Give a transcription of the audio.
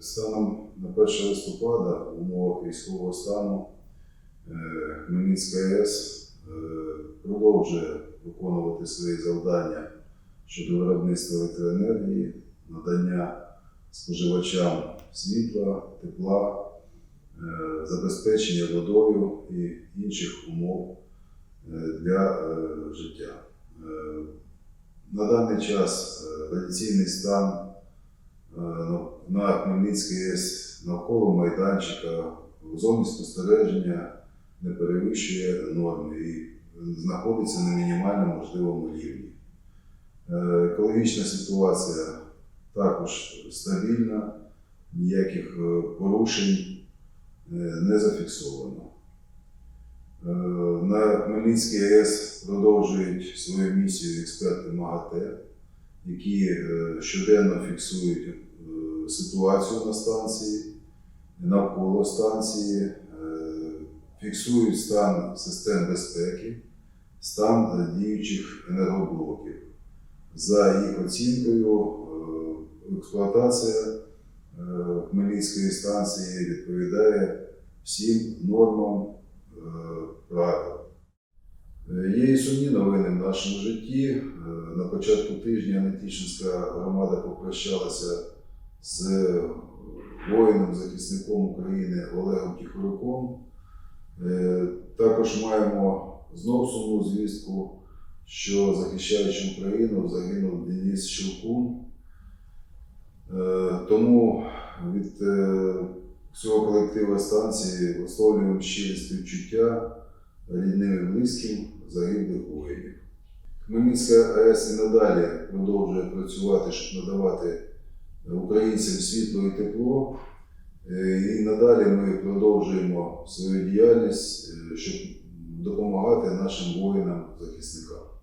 Станом на 1 листопада в умовах військового стану е, Хмельницька АЕС е, продовжує виконувати свої завдання щодо виробництва електроенергії, надання споживачам світла, тепла, е, забезпечення водою і інших умов для життя. На даний час радіаційний стан на- на Хмельницькій АЕС навколо майданчика в зоні спостереження не перевищує норми і знаходиться на мінімально можливому рівні. Е, Екологічна ситуація також стабільна, ніяких е, порушень е, не зафіксовано. Е, На Хмельницькій АЕС продовжують свою місію експерти МАГАТЕ, які е, щоденно фіксують е, ситуацію на станції, навколо станції, е, фіксують стан систем безпеки, стан діючих енергоблоків. За їх оцінкою, експлуатація Хмельницької станції відповідає всім нормам правил. Е, Є і сумні новини в нашому житті. Е, На початку тижня Нетішинська громада попрощалася з воїном, захисником України Олегом Тихоруком. Е, Також маємо знов сумну звістку, що захищаючи Україну загинув Денис Щелкун. Е, Тому від е, всього колективу станції висловлюємо щирі співчуття рідним і близьким загиблих воїнів. Хмельницька АЕС і надалі продовжує працювати, щоб надавати українцям світло і тепло. Е, І надалі ми продовжуємо свою діяльність, е, щоб допомагати нашим воїнам-захисникам.